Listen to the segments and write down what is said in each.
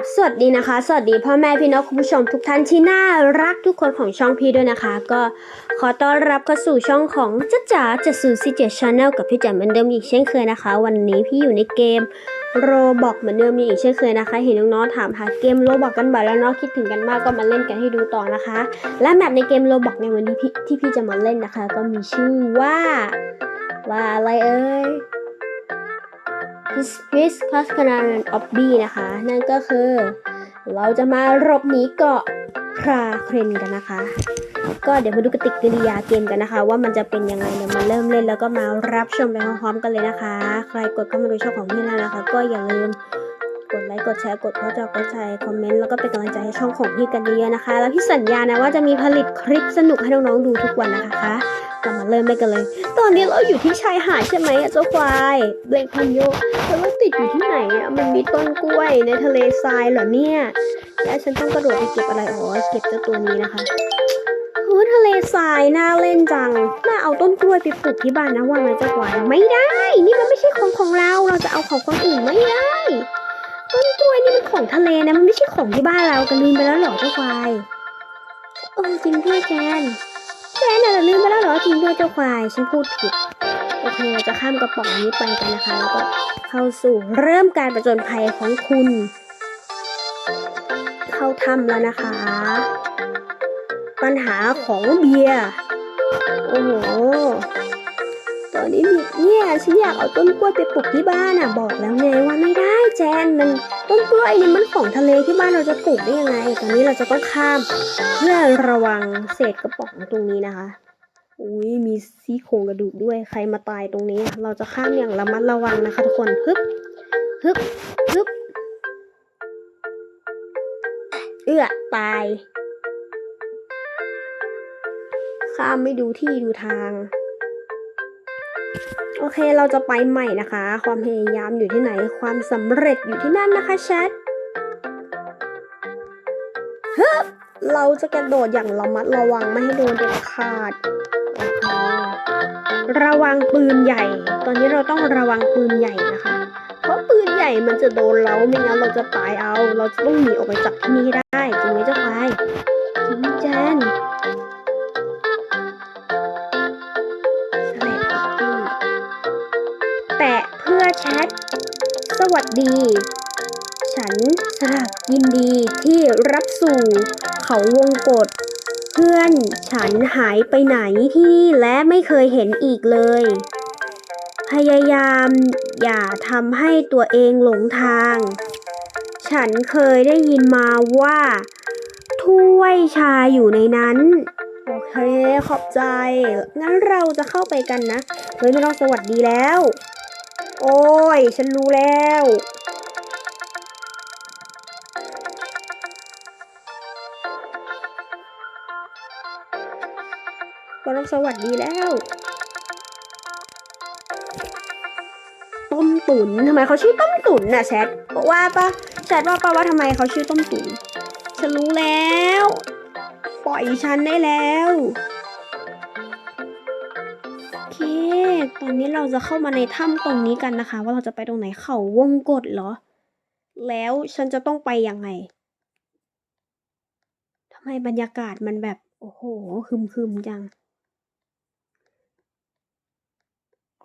บสวัสดีนะคะ สวัสดีพ่อแม่พี่น้องคุณผู้ชมทุกท่านที่น่ารักทุกคนของช่องพี่ด้วยนะคะ ก็ขอต้อนรับเข้าสู่ช่องของจ๊ะจ๋าจะสู่ซีเจชาแนลกับพี่แจ๋มเหมือนเดิมอีกเช่นเคยนะคะ วันนี้พี่อยู่ในเกมโรบอกเหมือนเดิมอีกเช่นเคยนะคะ เห็นน้องๆถามหาเกมโรบอกกันบ่อยแล้วเนาะคิดถึงกันมากก็มาเล่นกันให้ดูต่อนะคะ และแมปในเกมโรบอกในวันนี้พี่ที่พี่จะมาเล่นนะคะ ก็มีชื่อว่า ว่าอะไรเอ่ย Fish p a s c a n a r a n of B นะคะ นั่นก็คือ เราจะมาหลบหนีเกาะคราเครนกันนะคะ ก็เดี๋ยวมาดูกติกริยาเกมกันนะคะ ว่ามันจะเป็นยังไงเดี๋ยวมาเริ่มเล่นแล้วก็มารับชมไปพร้อมๆกันเลยนะคะ ใครกดเข้ามาดูช่องของพี่แล้วนะคะ ก็อย่าลืมกดไลค์กดแชร์กดเข้าใจกดใจคอมเมนต์แล้วก็เป็นกำลังใจให้ช่องของพี่กันเยอะๆนะคะ แล้วพี่สัญญานะว่าจะมีผลิตคลิปสนุกให้น้องๆดูทุกวันนะคะก็มาเริ่มกันเลย ตอนนี้เราอยู่ที่ชายหาดใช่ไหมเจ้าควายเบลกพันโย ติดอยู่ที่ไหนอะมันมีต้นกล้วยในทะเลทรายเหรอเนี่ยแล้วฉันต้องกระโดดไปเก็บอะไรอ๋อเก็บเจ้าตัวนี้นะคะโอ้ทะเลทรายน่าเล่นจังน่าเอาต้นกล้วยไปปลูกที่บ้านนะว่าไหมเจ้าควายไม่ได้ นี่มันไม่ใช่ของของเรา เราจะเอาของคนอื่นไม่ได้ต้นกล้วยนี่มันของทะเลนะมันไม่ใช่ของที่บ้านเรากันลืมไปแล้วเหรอเจ้าควายโอ้จริงด้วยแจนแจนน่ะลืมไปแล้วเหรอจริงด้วยเจ้าควาย ฉันพูดผิด อเคเราจะข้ามกระป๋องนี้ไปกันนะคะ แล้วก็เข้าสู่เริ่มการประจนภัยของคุณ เข้าถ้ำแล้วนะคะ ปัญหาของเบียร์โอ้โหตอนนี้มีเนี่ยฉันอยากเอาต้นกล้วยไปปลูกที่บ้านอะบอกแล้วไงว่าไม่ได้แจนมันต้นกล้วยนี่มันของทะเลที่บ้านเราจะปลูกได้ยังไง ตอนนี้เราจะต้องข้ามเพื่อระวังเศษกระป๋องตรงนี้นะคะ อุ้ยมีซี่โครงกระดูกด้วย ใครมาตายตรงนี้ เราจะข้ามอย่างระมัดระวังนะคะทุกคนฮึบฮึบฮึบเอื้อตาย ข้ามไม่ดูที่ดูทาง โอเคเราจะไปใหม่นะคะ ความพยายามอยู่ที่ไหน ความสำเร็จอยู่ที่นั่นนะคะแชทฮึบเราจะกระโดดอย่างระมัดระวังไม่ให้โดนเด็ดขาด ระวังปืนใหญ่ ตอนนี้เราต้องระวังปืนใหญ่นะคะ เพราะปืนใหญ่มันจะโดนเราไม่งั้นเราจะตายเอา เราจะต้องหนีออกไปจากที่นี่ให้ได้ จริงไหมเจ้าควายจริงแจนเลดป๊อปปี้แปะเพื่อแชท สวัสดี ฉันสลักยินดีที่รับสู่เขาวงกฏ พื่อนฉันหายไปไหนที่นี่และไม่เคยเห็นอีกเลย พยายามอย่าทำให้ตัวเองหลงทาง ฉันเคยได้ยินมาว่าถ้วยชาอยู่ในนั้น โอเค ขอบใจ งั้นเราจะเข้าไปกันนะ เฮ้ยไม่ต้องสวัสดีแล้ว โอ้ย ฉันรู้แล้ว สวัสดีแล้ว ต้มตุ๋นทำไมเขาชื่อต้มตุ๋นน่ะแชทบอกว่าปะแชทว่าปะว่าทำไมเขาชื่อต้มตุ๋นฉันรู้แล้ว ปล่อยฉันได้แล้วโอเค ตอนนี้เราจะเข้ามาในถ้ำตรงนี้กันนะคะ ว่าเราจะไปตรงไหนเขาวงกฏเหรอ แล้วฉันจะต้องไปยังไงทำไมบรรยากาศมันแบบ โอ้โห คึมๆจัง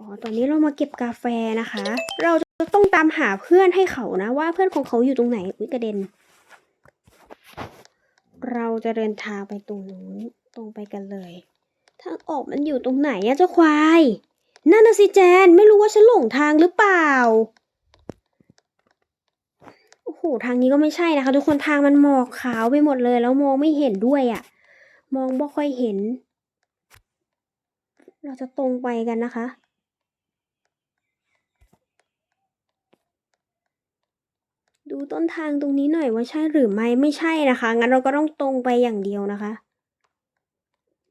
อ๋อ ตอนนี้เรามาเก็บกาแฟนะคะ เราจะต้องตามหาเพื่อนให้เขานะ ว่าเพื่อนของเขาอยู่ตรงไหน อุ้ยกระเด็น เราจะเดินทางไปตรงนู้น ตรงไปกันเลย ทางออกมันอยู่ตรงไหนอะเจ้าควาย นั่นนะสิแจน ไม่รู้ว่าฉันหลงทางหรือเปล่า โอ้โห ทางนี้ก็ไม่ใช่นะคะ ทุกคนทางมันหมอกขาวไปหมดเลย แล้วมองไม่เห็นด้วยอะมองไม่ค่อยเห็นเราจะตรงไปกันนะคะ ดูต้นทางตรงนี้หน่อยว่าใช่หรือไม่ไม่ใช่นะคะ งั้นเราก็ต้องตรงไปอย่างเดียวนะคะ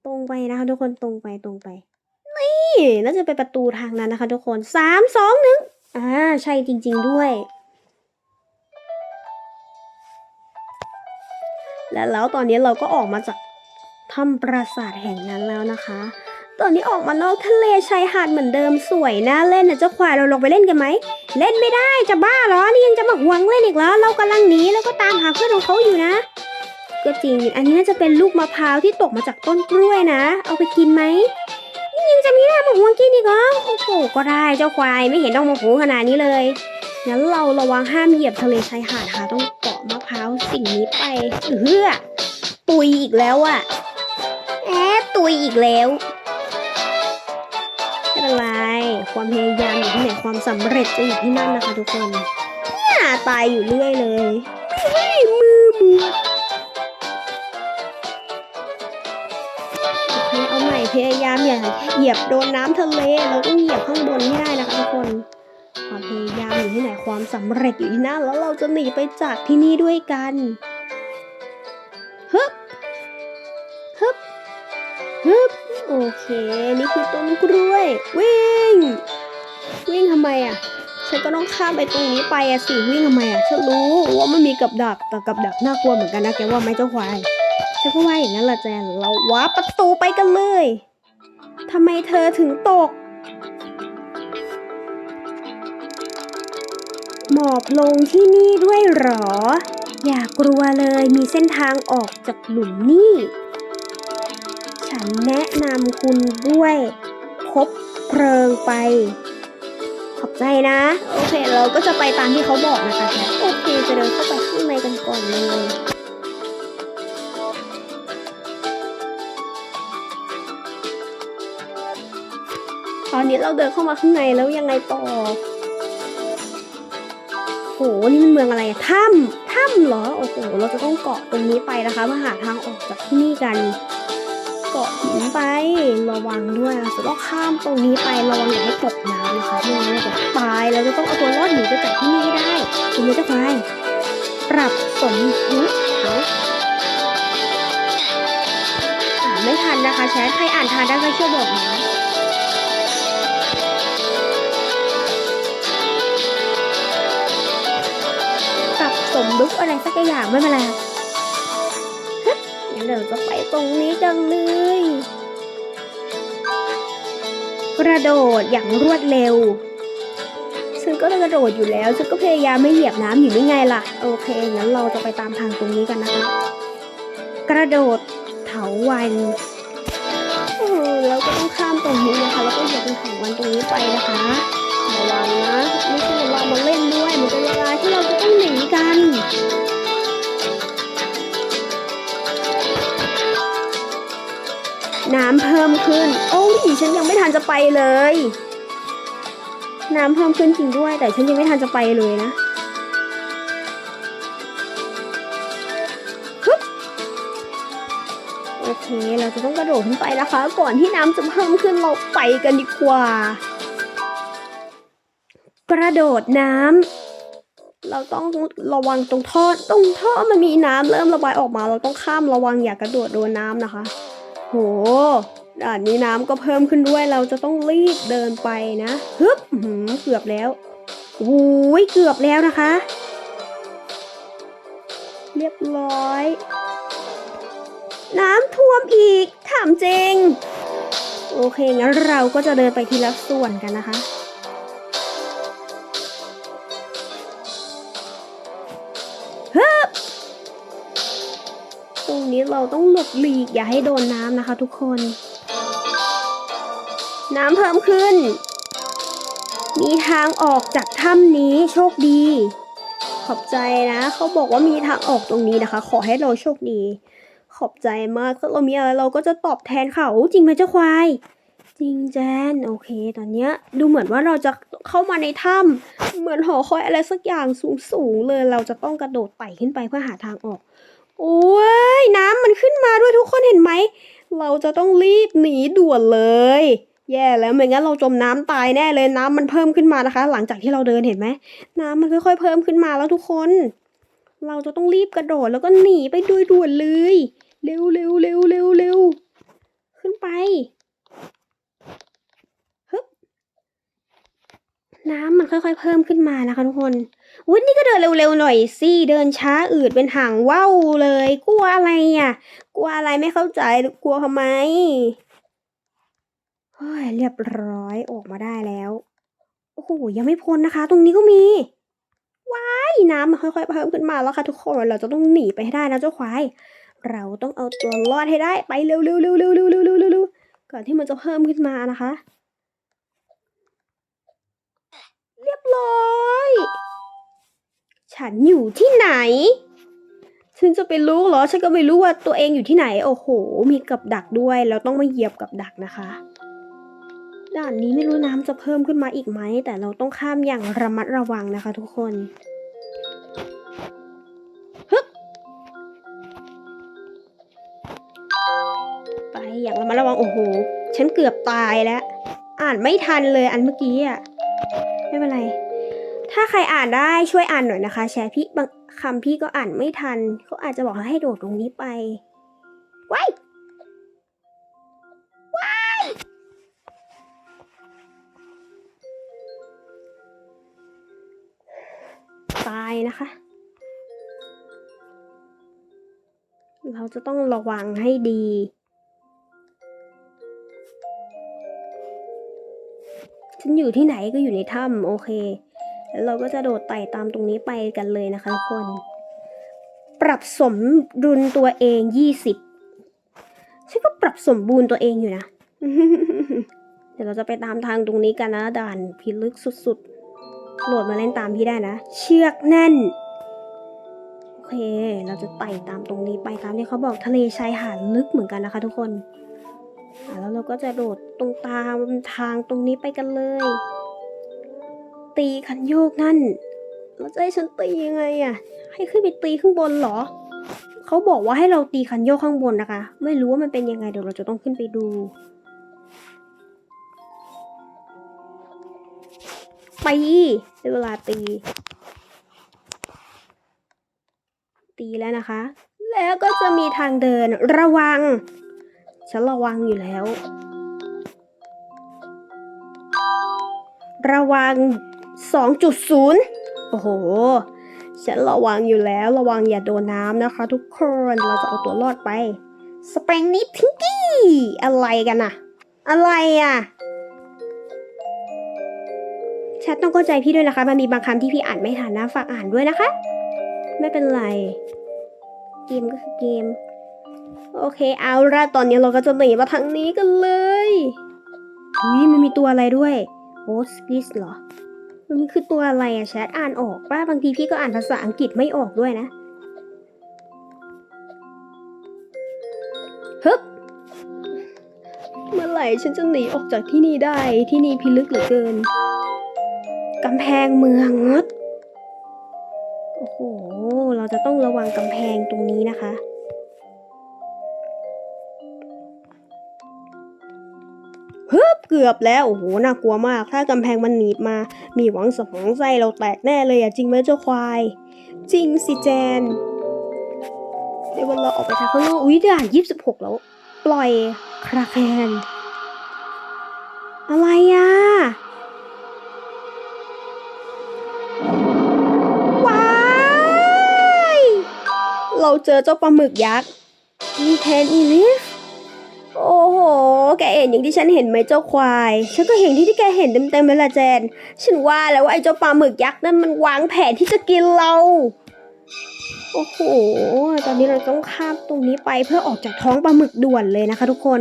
ตรงไปนะคะ ทุกคนตรงไปตรงไป นี่น่าจะเป็นประตูทางนั้นนะคะ ทุกคนสามสองหนึ่งอ่าใช่จริง ๆด้วย และแล้วตอนนี้เราก็ออกมาจากถ้ำปราสาทแห่งนั้นแล้วนะคะ ตอนนี้ออกมานอกทะเลชายหาดเหมือนเดิมสวยน่าเล่นนะเจ้าควายเราลงไปเล่นกันไหม เล่นไม่ได้จะบ้าเหรอ นี่ยังจะมาหวงเล่นอีกเหรอ เรากำลังหนีแล้วก็ตามหาเพื่อนของเขาอยู่นะ ก็จริง อันนี้น่าจะเป็นลูกมะพร้าวที่ตกมาจากต้นกล้วยนะ เอาไปกินไหมนี่ยังจะมีหน้ามาหวงกินอีกเหรอ โอ้โห ก็ได้เจ้าควายไม่เห็นต้องมาโหขนาดนี้เลย งั้นเราระวังห้ามเหยียบทะเลชายหาดค่ะต้องเกาะมะพร้าวสิ่งนี้ไปเออตุยอีกแล้วอะแอบตุยอีกแล้ว ความพยายามอยู่ที่ไหนความสำเร็จจะอยู่ที่นั่นนะคะ ทุกคนเนี่ยตายอยู่เรื่อยเลยเฮ้ยมือมือโอเคเอาใหม่พยายามอย่าเหยียบโดนน้ำทะเลเราต้องเหยียบข้างบนให้ได้นะคะทุกคนความพยายามอยู่ที่ไหนความสำเร็จอยู่ที่นั่นแล้วเราจะหนีไปจากที่นี่ด้วยกันฮึบฮึบฮึบโอ เค นี่คือต้นกล้วย วิ่ง วิ่งทำไมอะ ฉันก็ต้องข้ามไปตรงนี้ไปอะสิ วิ่งทำไมอะฉันรู้ว่ามันมีกับดัก แต่กับดักน่ากลัวเหมือนกันนะแกว่าไหมเจ้าควายฉันก็ว่าอย่างนั้นแหละแจนเราว้าประตูไปกันเลยทำไมเธอถึงตก หมอบลงที่นี่ด้วยหรอ อย่ากลัวเลยมีเส้นทางออกจากหลุมนี่ ฉันแนะนำคุณด้วยพบเพลิงไป ขอบใจนะ โอเค เราก็จะไปตามที่เขาบอกนะคะแคทโอเค จะเดินเข้าไปข้างในกันก่อนเลยตอนนี้เราเดินเข้ามาข้างในแล้วยังไงต่อ โห นี่มันเมืองอะไรอะถ้ำถ้ำเหรอ โอ้โห เราจะต้องเกาะตรงนี้ไปนะคะเพื่อหาทางออกจากที่นี่กันเกาะ หินไประวังด้วยเราจะต้องข้ามตรงนี้ไประวังอย่าให้ตกน้ำนะคะไม่งั้นเราจะตายเราจะต้องเอาตัวรอดหนีไปจากที่นี่ให้ได้คุณจะควายปรับสมดุลเอาอ่าไม่ทันนะคะแชทใครอ่านทันได้ก็ช่วยบอกนะปรับสมดุลอะไรสักอย่างไม่เป็นไร เดี๋ยวจะไปตรงนี้กันเลย กระโดดอย่างรวดเร็ว ฉันก็กระโดดอยู่แล้ว ฉันก็พยายามไม่เหยียบน้ำอยู่นี่ไงล่ะ โอเค งั้นเราจะไปตามทางตรงนี้กันนะคะ กระโดดเถาวันโอ้โหเราก็ต้องข้ามตรงนี้นะคะ แล้วก็เหยียบเป็นเถาวันตรงนี้ไปนะคะระวังนะ ไม่ใช่เวลามาเล่นด้วย มันเป็นเวลาที่เราจะต้องหนีกัน น้ำเพิ่มขึ้น โอ้ยฉันยังไม่ทันจะไปเลย น้ำเพิ่มขึ้นจริงด้วย แต่ฉันยังไม่ทันจะไปเลยนะฮึบโอเค เราจะต้องกระโดดขึ้นไปนะคะก่อนที่น้ำจะเพิ่มขึ้นเราไปกันดีกว่า กระโดดน้ำ เราต้องระวังตรงท่อ ตรงท่อมันมีน้ำเริ่มระบายออกมา เราต้องข้ามระวังอย่ากระโดดโดนน้ำนะคะ โห ด่านนี้น้ำก็เพิ่มขึ้นด้วย เราจะต้องรีบเดินไปนะฮึบหืมเกือบแล้วโอ้ยเกือบแล้วนะคะ เรียบร้อย น้ำท่วมอีกถามจริง โอเคงั้นเราก็จะเดินไปทีละส่วนกันนะคะ เราต้องหลบหลีกอย่าให้โดนน้ำนะคะทุกคน น้ำเพิ่มขึ้น มีทางออกจากถ้ำนี้โชคดี ขอบใจนะ เขาบอกว่ามีทางออกตรงนี้นะคะ ขอให้เราโชคดี ขอบใจมากถ้าเรามีอะไรเราก็จะตอบแทนเขาจริงไหมเจ้าควายจริงแจนโอเค ตอนเนี้ยดูเหมือนว่าเราจะเข้ามาในถ้ำเหมือนหอคอยอะไรสักอย่างสูงๆเลยเราจะต้องกระโดดไต่ขึ้นไปเพื่อหาทางออก โอ้ยน้ำมันขึ้นมาด้วยทุกคนเห็นไหม เราจะต้องรีบหนีด่วนเลย แย่แล้วไม่งั้นเราจมน้ำตายแน่เลยน้ำมันเพิ่มขึ้นมานะคะ หลังจากที่เราเดินเห็นไหมน้ำมันค่อยๆเพิ่มขึ้นมาแล้วทุกคน เราจะต้องรีบกระโดดแล้วก็หนีไปโดยด่วนเลย เร็วเร็วเร็วเร็วเร็วขึ้นไปฮึบน้ำมันค่อยๆเพิ่มขึ้นมานะคะทุกคน วุ้ยนี่ก็เดินเร็วๆหน่อยสิเดินช้าอืดเป็นหางว่าวเลย กลัวอะไรอะ กลัวอะไรไม่เข้าใจกลัวทำไมฮ้ยเรียบร้อยออกมาได้แล้วโอ้โหยังไม่พ้นนะคะ ตรงนี้ก็มีว้ายน้ำค่อยๆเพิ่มขึ้นมาแล้วค่ะทุกคนเราจะต้องหนีไปให้ได้นะเจ้าควายเราต้องเอาตัวรอดให้ได้ไปเร็วๆๆๆๆๆๆๆก่อนที่มันจะเพิ่มขึ้นมานะคะ เรียบร้อย ฉันอยู่ที่ไหน ฉันจะไปรู้เหรอ ฉันก็ไม่รู้ว่าตัวเองอยู่ที่ไหน โอ้โห มีกับดักด้วย เราต้องไม่เหยียบกับดักนะคะ ด่านนี้ไม่รู้น้ำจะเพิ่มขึ้นมาอีกไหม แต่เราต้องข้ามอย่างระมัดระวังนะคะ ทุกคนไปอย่างระมัดระวัง โอ้โห ฉันเกือบตายแล้ว อ่านไม่ทันเลยอันเมื่อกี้อะ ไม่เป็นไร ถ้าใครอ่านได้ช่วยอ่านหน่อยนะคะ แชร์พี่บางคำพี่ก็อ่านไม่ทัน เขาอาจจะบอกให้โดดตรงนี้ไปว้ายว้ายตายนะคะ เราจะต้องระวังให้ดีฉันอยู่ที่ไหนก็อยู่ในถ้ำโอเค แล้วเราก็จะโดดไต่ตามตรงนี้ไปกันเลยนะคะทุกคน ปรับสมดุลตัวเองยี่สิบฉันก็ปรับสมบูรณ์ตัวเองอยู่นะ เดี๋ยวเราจะไปตามทางตรงนี้กันนะด่านพิลึกสุดๆโหลดมาเล่นตามพี่ได้นะ เชือกแน่น โอเค เราจะไต่ตามตรงนี้ไปตามที่เขาบอกทะเลชายหาดลึกเหมือนกันนะคะทุกคนแล้วเราก็จะโดดตรงตามทางตรงนี้ไปกันเลย ตีคันโยกนั่นแล้วจะให้ฉันตียังไงอะให้ขึ้นไปตีข้างบนเหรอ เขาบอกว่าให้เราตีคันโยกข้างบนนะคะ ไม่รู้ว่ามันเป็นยังไงเดี๋ยวเราจะต้องขึ้นไปดูตีได้เวลาตี ตีแล้วนะคะ แล้วก็จะมีทางเดินระวัง ฉันระวังอยู่แล้ว ระวัง 2.0 โอ้โห ฉันระวังอยู่แล้วระวังอย่าโดนน้ำนะคะ ทุกคน เราจะเอาตัวรอดไป สเปงนิดทิงกี้ อะไรกันอะอะไรอะแชทต้องเข้าใจพี่ด้วยนะคะ มันมีบางคำที่พี่อ่านไม่ทันนะ ฝากอ่านด้วยนะคะ ไม่เป็นไร เกมก็คือเกม โอเค เอาละตอนนี้เราก็จะหนีมาทางนี้กันเลยอุ้ยมันมีตัวอะไรด้วยโอสกิสเหรอ มันคือตัวอะไรอะแชทอ่านออกป้าบางทีพี่ก็อ่านภาษาอังกฤษไม่ออกด้วยนะฮึบเมื่อไหร่ฉันจะหนีออกจากที่นี่ได้ที่นี่พิลึกเหลือเกินกำแพงเมืองงดโอ้โห เราจะต้องระวังกำแพงตรงนี้นะคะ เกือบแล้วโอ้โหน่ากลัวมาก ถ้ากำแพงมันหนีบมา มีหวังสมองไส้เราแตกแน่เลยอะจริงไหมเจ้าควาย จริงสิแจนเดี๋ยววันเราออกไปทางข้างนอกอุ้ยด่านยี่สิบหกแล้ว ปล่อยคราแคนอะไรอะว้ายเราเจอเจ้าปลาหมึกยักษ์มีแทนอีลิฟ โอ้โห แกเห็นอย่างที่ฉันเห็นไหมเจ้าควาย ฉันก็เห็นที่ที่แกเห็นเต็มๆเลยละแจน ฉันว่าแล้วว่าไอ้เจ้าปลาหมึกยักษ์นั่นมันวางแผนที่จะกินเรา โอ้โห ตอนนี้เราต้องข้ามตรงนี้ไปเพื่อออกจากท้องปลาหมึกด่วนเลยนะคะ ทุกคน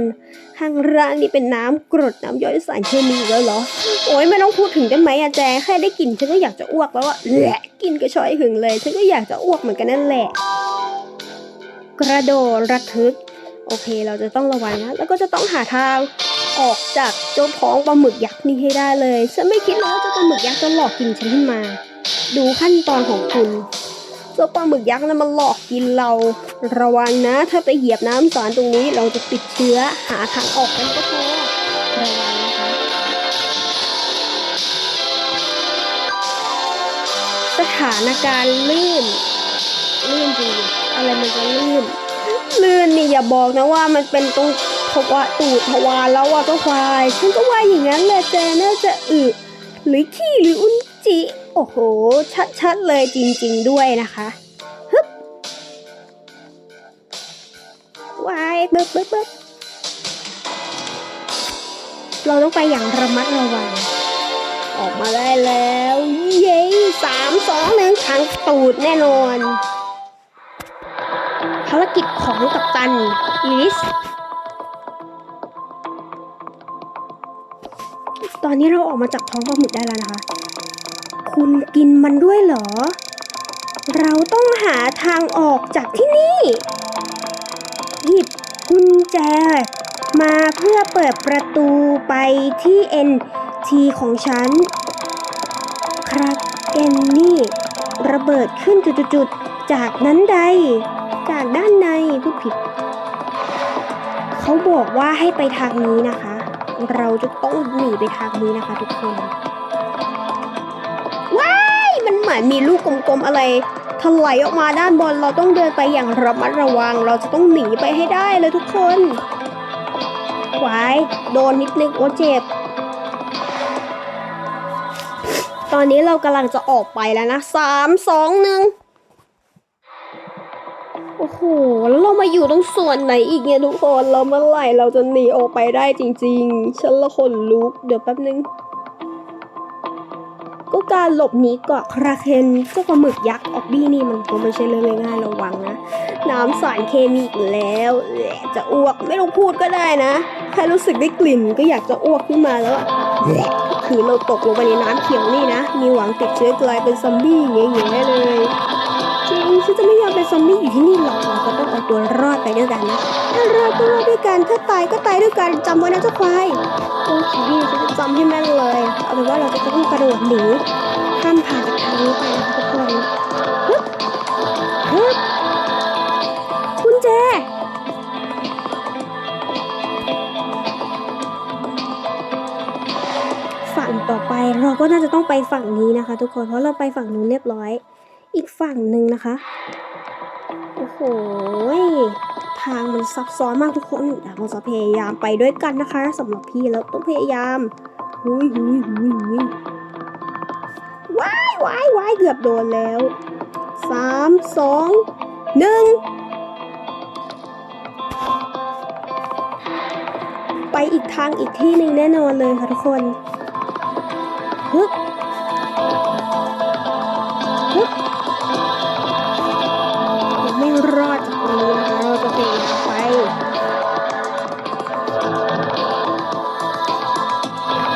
ข้างล่างนี่เป็นน้ำกรดน้ำย่อยสารเคมีอีกแล้วเหรอ โอ้ยไม่ต้องพูดถึงได้ไหมอะแจแค่ได้กลิ่นฉันก็อยากจะอ้วกแล้วอะแหละกินกระชอยหึงเลย ฉันก็อยากจะอ้วกเหมือนกันนั่นแหละ กระโดดระทึก โอเค เราจะต้องระวังนะ แล้วก็จะต้องหาทางออกจากเจ้าท้องปลาหมึกยักษ์นี้ให้ได้เลย ฉันไม่คิดเลยว่าเจ้าปลาหมึกยักษ์จะหลอกกินฉันขึ้นมา ดูขั้นตอนของคุณเจ้าปลาหมึกยักษ์นั้นมันหลอกกินเรา ระวังนะ ถ้าไปเหยียบน้ำสารตรงนี้เราจะติดเชื้อหาทางออกกันก็พอระวังนะคะสถานการณ์ลื่นลื่นจริงๆอะไรมันจะลื่น ลื่นนี่อย่าบอกนะว่ามันเป็นตรงทวาตูดทวารแล้วว่าเจ้าควายฉันก็ว่าอย่างนั้นแหละแจน่าจะอึหรือขี้หรืออุนจิโอ้โห ชัดๆเลยจริงๆด้วยนะคะฮึบวายเบิบเบิบเบิบเราต้องไปอย่างระมัดระวัง ออกมาได้แล้ว เย้สามสองหนึ่งทางตูดแน่นอน ภารกิจของกัปตันลิส ตอนนี้เราออกมาจากท้องปลาหมึกได้แล้วนะคะ คุณกินมันด้วยเหรอ เราต้องหาทางออกจากที่นี่ หยิบกุญแจ มาเพื่อเปิดประตูไปที่ NT ของฉัน คราเกนนี่ ระเบิดขึ้นจุดๆจากนั้นใด จากด้านในพูดผิด เขาบอกว่าให้ไปทางนี้นะคะ เราจะต้องหนีไปทางนี้นะคะ ทุกคน ว้ายมันเหมือนมีลูกกลมๆอะไรถลายออกมาด้านบนเราต้องเดินไปอย่างระมัดระวัง เราจะต้องหนีไปให้ได้เลยทุกคนวายโดนนิดนึงโอ้เจ็บ ตอนนี้เรากำลังจะออกไปแล้วนะสามสองหนึ่ง โอ้โห แล้วเรามาอยู่ตรงส่วนไหนอีกเนี่ยทุกคน เราเมื่อไหร่เราจะหนีออกไปได้จริง ๆ ฉันละคนลุก เดี๋ยวแป๊บนึง ก็การหลบหนีเกาะคราเคนเจ้าปลาหมึกยักษ์ออกบี้นี่มันก็ไม่ใช่เรื่องง่ายๆระวังนะ น้ำสารเคมีอีกแล้วจะอ้วกไม่ต้องพูดก็ได้นะแค่รู้สึกได้กลิ่นก็อยากจะอ้วกขึ้นมาแล้วคือเราตกลงไปในน้ำเขียวนี่นะ มีหวังติดเชื้อกลายเป็นซอมบี้อย่างเงี้ยเลย จริงฉันจะไม่ยอมเป็นซอมบี้อยู่ที่นี่หรอกเราก็ต้องเอาตัวรอดไปด้วยกันนะถ้ารอดก็รอดด้วยกันถ้าตายก็ตายด้วยกันจำไว้นะเจ้าควายโอเคฉันจะจำให้แม่นเลย เอาเป็นว่าเราจะต้องกระโดดหนีข้ามผ่านจากทางนี้ไปนะคะทุกคนฮึบฮึบกุญแจฝั่งต่อไปเราก็น่าจะต้องไปฝั่งนี้นะคะ ทุกคนเพราะเราไปฝั่งนู้นเรียบร้อย อีกฝั่งหนึ่งนะคะ โอ้โห ทางมันซับซ้อนมากทุกคนเดี๋ยวเราจะพยายามไปด้วยกันนะคะสำหรับพี่แล้วต้องพยายามหุยหุยหุยหุยว้ายว้ายว้ายเกือบโดนแล้วสามสองหนึ่งไปอีกทางอีกที่หนึ่งแน่นอนเลยค่ะทุกคนฮึบ รอดจากตรงนี้นะคะเราจะพยายามไป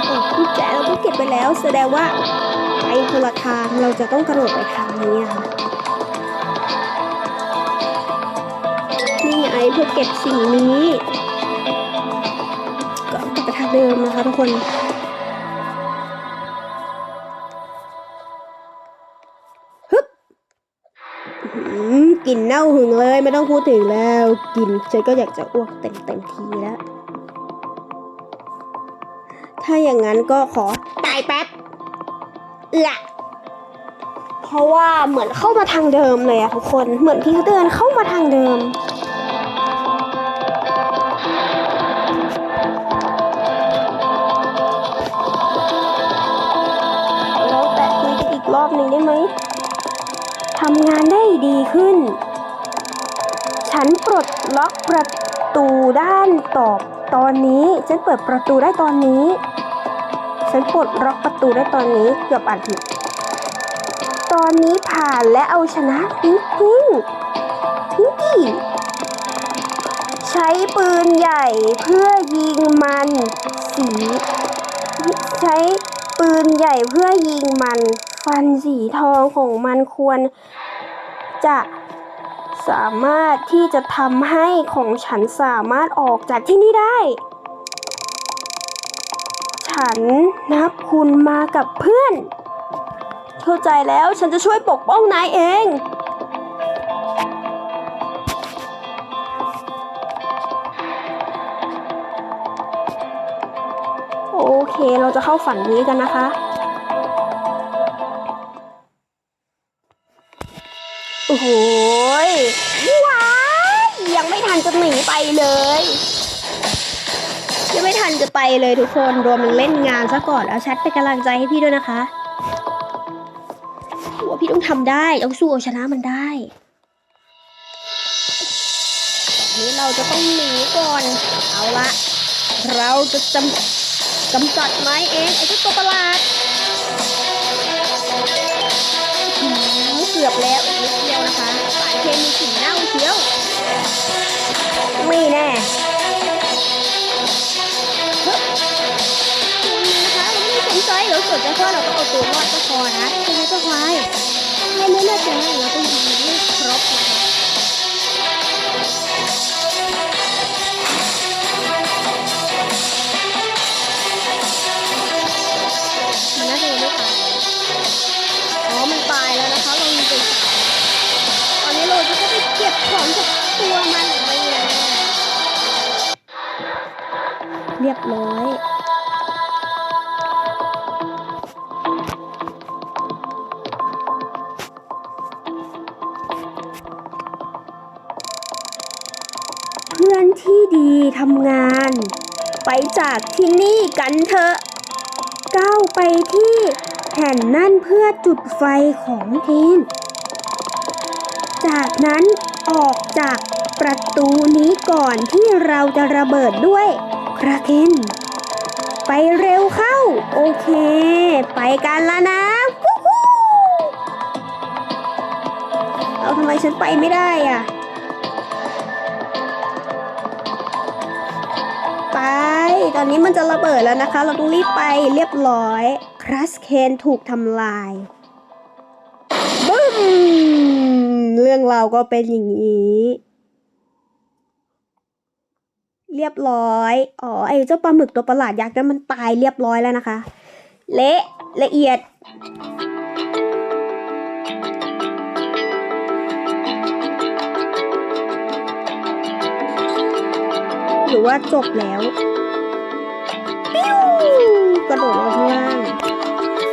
โอ้กุญแจเราก็เก็บไปแล้ว แสดงว่าไปคนละทางเราจะต้องกระโดดไปทางนี้นะคะนี่ไงเพื่อเก็บสิ่งนี้ ก็กลับไปทางเดิมนะคะทุกคน กลิ่นเน่าหึงเลยไม่ต้องพูดถึงแล้วกลิ่นฉันก็อยากจะอ้วกเต็มเต็มทีแล้วถ้าอย่างนั้นก็ขอตายแป๊บละเพราะว่าเหมือนเข้ามาทางเดิมเลยอะทุกคนเหมือนที่เดินเข้ามาทางเดิมเราแตะคุยกันอีกรอบหนึ่งได้ไหมำงานได้ดีขึ้น ฉันปลดล็อกประตูด้านตอบตอนนี้ ฉันเปิดประตูได้ตอนนี้ ฉันปลดล็อกประตูได้ตอนนี้เกือบอ่านผิด ตอนนี้ผ่านและเอาชนะพิงพิงพิงกี้ใช้ปืนใหญ่เพื่อยิงมันสี ใช้ปืนใหญ่เพื่อยิงมัน ฟันสีทองของมันควรจะสามารถที่จะทำให้ของฉันสามารถออกจากที่นี่ได้ ฉันนับคุณมากับเพื่อน เข้าใจแล้วฉันจะช่วยปกป้องนายเองโอเค เราจะเข้าฝั่งนี้กันนะคะ อ้โหยว้ายยังไม่ทันจะหนีไปเลย ยังไม่ทันจะไปเลยทุกคนรวมมันเล่นงานซะก่อนแล้วแชทเป็นกำลังใจให้พี่ด้วยนะคะว่าพี่ต้องทำได้ต้องสู้เอาชนะมันได้ตอนนี้เราจะต้องหนีก่อน เอาละเราจะจำกำจัดไม้เองไอ้เจ้าตัวประหลาด กือบแล้วอีกนิดเดียวนะคะสารเคมีกลิ่นเน่าเชียวไม่แน่เฮ้ยนะคะเราไม่ได้สนใจเราสนใจแค่เราก็เอาตัวรอดก็พอนะใช่ไหมเจ้าควายแค่นี้น่าจะเราต้องยิงให้ครบนะคะ ที่นี่กันเถอะก้าวไปที่แผ่นนั่นเพื่อจุดไฟของเทน จากนั้นออกจากประตูนี้ก่อนที่เราจะระเบิดด้วยคราเคนไปเร็วเข้า โอเค ไปกันล้วนะเอาทำไมฉันไปไม่ได้อะ ตอนนี้มันจะระเบิดแล้วนะคะ เราต้องรีบไปเรียบร้อย ครัสเคนถูกทำลายบึ้ม เรื่องเราก็เป็นอย่างนี้ เรียบร้อย อ๋อ ไอ้เจ้าปลาหมึกตัวประหลาดยักษ์นั้นมันตายเรียบร้อยแล้วนะคะ เละละเอียดหรือว่าจบแล้ว ปิ้วกระโดดลงข้างล่าง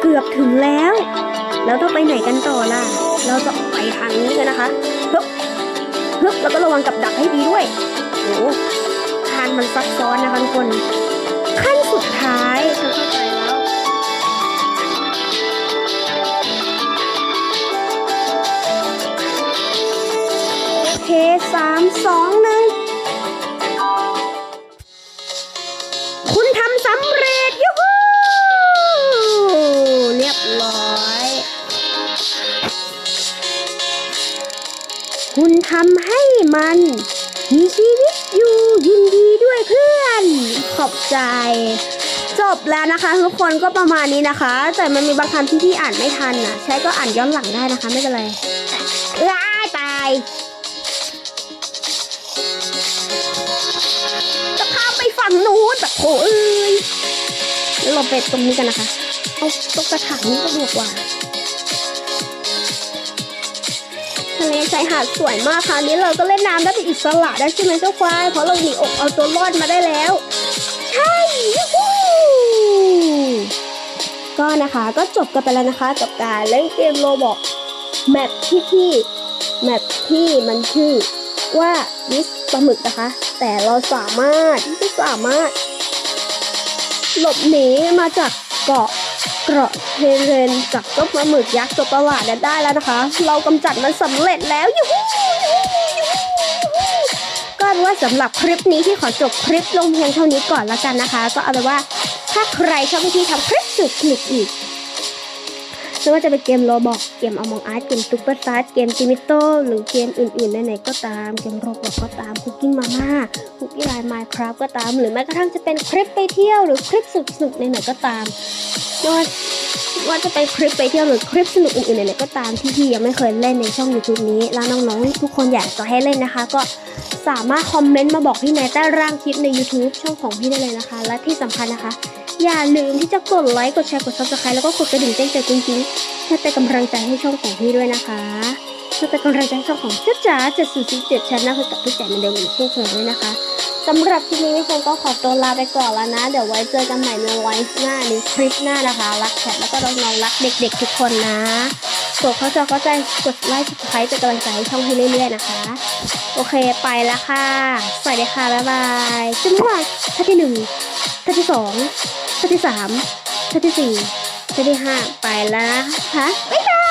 เกือบถึงแล้ว แล้วต้องไปไหนกันต่อล่ะ เราจะไปทางนี้กันนะคะฮึบฮึบแล้วก็ระวังกับดักให้ดีด้วยโอ้ทางมันซับซ้อนนะคะทุกคน ขั้นสุดท้ายฉันเข้าใจแล้วโอเคสามสองหนึ่ง มัน มีชีวิตอยู่ยินดีด้วยเพื่อน ขอบใจ จบแล้วนะคะ ทุกคนก็ประมาณนี้นะคะ แต่มันมีบางคำที่พี่อ่านไม่ทันนะใช้ก็อ่านย้อนหลังได้นะคะ ไม่เป็นไรอ้ายตายจะพาไปฝั่งนู้นแบบโอ้เอ้ยแล้วเราไปตรงนี้กันนะคะ เอาตรงกระถางนี้ก็ดีกว่า ทะเลชายหาดสวยมากค่ะอันนี้เราก็เล่นน้ำได้เป็นอิสระได้ใช่ไหมเจ้าควายเพราะเราหนีอกเอาตัวรอดมาได้แล้ว ใช่ยูฮูก็นะคะก็จบกันไปแล้วนะคะ กับการเล่นเกมโรบอกแมปที่ที่แมปที่มันชื่อว่าวิสปลาหมึกนะคะ แต่เราสามารถที่สามารถ หลบหนีมาจากเกาะ เกราะเทเรนจับเจ้าปลาหมึกยักษ์ตัวประหลาดนั้นได้แล้วนะคะ เรากำจัดมันสำเร็จแล้วยูฮูยูฮูยูฮูยูก็ว่าสำหรับคลิปนี้ที่ขอจบคลิปลงเพียงเท่านี้ก่อนละกันนะคะ ก็เอาเป็นว่าถ้าใครชอบวิธีทำคลิปสุดสนุกอีก ไม่ว่าจะเป็นเกมโรบอกเกมอมองอาร์ตเกมซุปเปอร์ซัสเกมจิมิโต้หรือเกมอื่นๆไหนๆก็ตาม เกมโรบอกก็ตามคุกกิ้งมาม่าคุกกี้ไลน์ไมค์ครับก็ตาม หรือแม้กระทั่งจะเป็นคลิปไปเที่ยวหรือคลิปสนุกๆไหนๆก็ตามไม่ว่าว่าจะเป็นคลิปไปเที่ยวหรือคลิปสนุกอื่นๆไหนๆก็ตามที่พี่ยังไม่เคยเล่นในช่อง YouTube นี้ แล้วน้องๆทุกคนอยากจะให้เล่นนะคะ ก็สามารถคอมเมนต์มาบอกพี่ในใต้ร่างคลิปใน YouTube ช่องของพี่ได้เลยนะคะ และที่สำคัญนะคะ อย่าลืมที่จะกดไลค์กดแชร์กด subscribe แล้วก็กดกระดิ่งแจ้งเตือนจริงๆเพื่อเป็นกำลังใจให้ช่องของพี่ด้วยนะคะเพื่อเป็นกำลังใจให้ช่องของเจ้าจ๋าเจ็ดสี่สี่เจ็ดชั้นนะคะกับพี่แจ๋เหมือนเดิมอีกเช่นเคยด้วยนะคะสำหรับคลิปนี้คงต้องขอตัวลาไปก่อนแล้วนะ เดี๋ยวไว้เจอกันใหม่ในไลฟ์หน้าหรือคลิปหน้านะคะ รักแคทแล้วก็น้องๆรักเด็ก ๆ ทุกคนนะกดเข้าใจเข้าใจกดไลค์กดไลค์เป็นกำลังใจให้ช่องให้เรื่อยๆนะคะ โอเคไปแล้วค่ะ สวัสดีค่ะ บ๊ายบายจุ๊บว่าท่าที่หนึ่ง ท่าที่สองท่าที่สามท่าที่สี่ท่าที่ห้าไปแล้วนะคะบ๊ายบา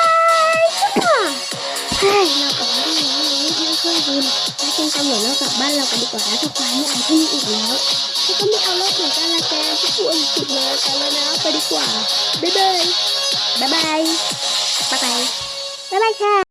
ยจุ๊บว่าเฮ้ยเราออกมาได้แล้วเราไม่ต้องเครื่องบินถ้าเป็นตำรวจเรากลับบ้านเรากันดีกว่านะทุกคนไม่เอาที่นี่อีกแล้วฉันก็ไม่เอารถเหมือนกันละแกฉันกลัวสุดเลยกันแล้วนะไปดีกว่าบ๊ายบายบ๊ายบายบ๊ายบายบ๊ายบายค่ะ